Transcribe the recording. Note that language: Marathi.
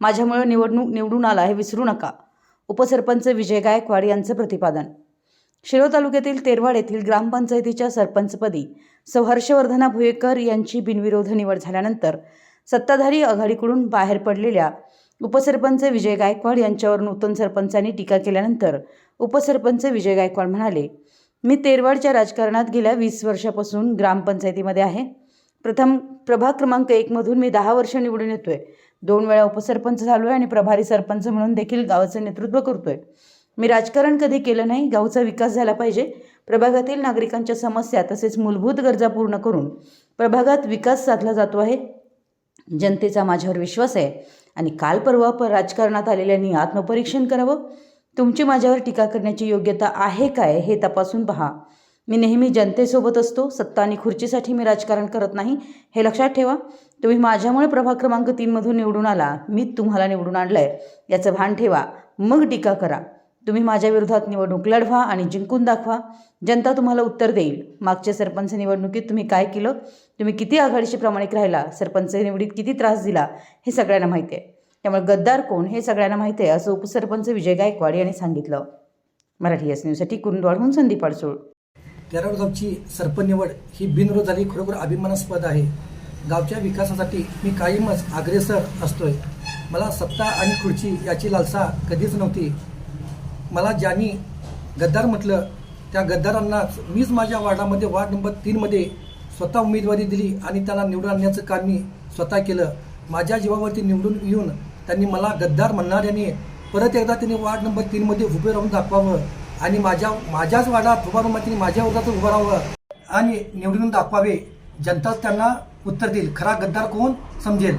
माझ्यामुळे निवडणूक निवडून आला हे विसरू नका. उपसरपंच विजय गायकवाड यांचं प्रतिपादन. शिरोळ तालुक्यातील तेरवाड येथील ग्रामपंचायतीच्या सरपंचपदी सौ. हर्षवर्धना भुयेकर यांची बिनविरोध निवड झाल्यानंतर सत्ताधारी आघाडीकडून बाहेर पडलेल्या उपसरपंच विजय गायकवाड यांच्यावर नूतन सरपंचांनी टीका केल्यानंतर उपसरपंच विजय गायकवाड म्हणाले मी तेरवाडच्या राजकारणात गेल्या वीस वर्षापासून ग्रामपंचायतीमध्ये आहे. प्रथम प्रभाग क्रमांक एकमधून मी दहा वर्ष निवडून येतोय. दोन वेळा उपसरपंच झालो आहे आणि प्रभारी सरपंच म्हणून देखील गावाचं नेतृत्व करतोय. मी राजकारण कधी केलं नाही गावचा विकास झाला पाहिजे. प्रभागातील नागरिकांच्या समस्या तसेच मूलभूत गरजा पूर्ण करून प्रभागात विकास साधला जातो आहे. जनतेचा माझ्यावर विश्वास आहे आणि काल परवा पर राजकारणात आलेल्यांनी आत्मपरीक्षण करावं. तुमची माझ्यावर टीका करण्याची योग्यता आहे काय हे तपासून पहा. मी नेहमी जनतेसोबत असतो सत्ता आणि खुर्चीसाठी मी राजकारण करत नाही. हे लक्षात ठेवा तुम्ही माझ्यामुळे प्रभाग क्रमांक तीनमधून निवडून आला मी तुम्हाला निवडून आणलं आहे याचं भान ठेवा मग टीका करा. तुम्ही माझ्या विरोधात निवडणूक लढवा आणि जिंकून दाखवा. जनता तुम्हाला उत्तर देईल. मागच्या सरपंच निवडणुकीत तुम्ही काय केलं? तुम्ही किती आघाडीशी प्रामाणिक राहिला? सरपंच निवडीत किती त्रास दिला? हे सगळ्यांना माहिती आहे. त्यामुळे गद्दार कोण? हे सगळ्यांना माहिती आहे असं उपसरपंच विजय गायकवाड यांनी सांगितलं. मराठी एस न्यूजसाठी कुरुंदवाडहून संदीप अडसूळ तेराड गावची सरपंच निवड ही बिनविरोध झाली खरोखर अभिमानास्पद आहे. गावच्या विकासासाठी मी कायमच अग्रेसर असतोय. मला सत्ता आणि खुर्ची याची लालसा कधीच नव्हती. मला ज्यांनी गद्दार म्हटलं त्या गद्दारांनाच मीच माझ्या वार्डामध्ये वार्ड नंबर तीनमध्ये स्वतः उमेदवारी दिली आणि त्यांना निवडून आणण्याचं काम मी स्वतः केलं. माझ्या जीवावरती निवडून येऊन त्यांनी मला गद्दार म्हणणाऱ्याने परत एकदा त्यांनी वार्ड नंबर तीनमध्ये उभे राहून दाखवावं. आणि माझ्या माझ्याच वार्डात उभा माझ्या वर्गात उभं राहावं आणि निवडून दाखवावे. जनताच त्यांना उत्तर देईल. खरा गद्दार कोण? समजेल.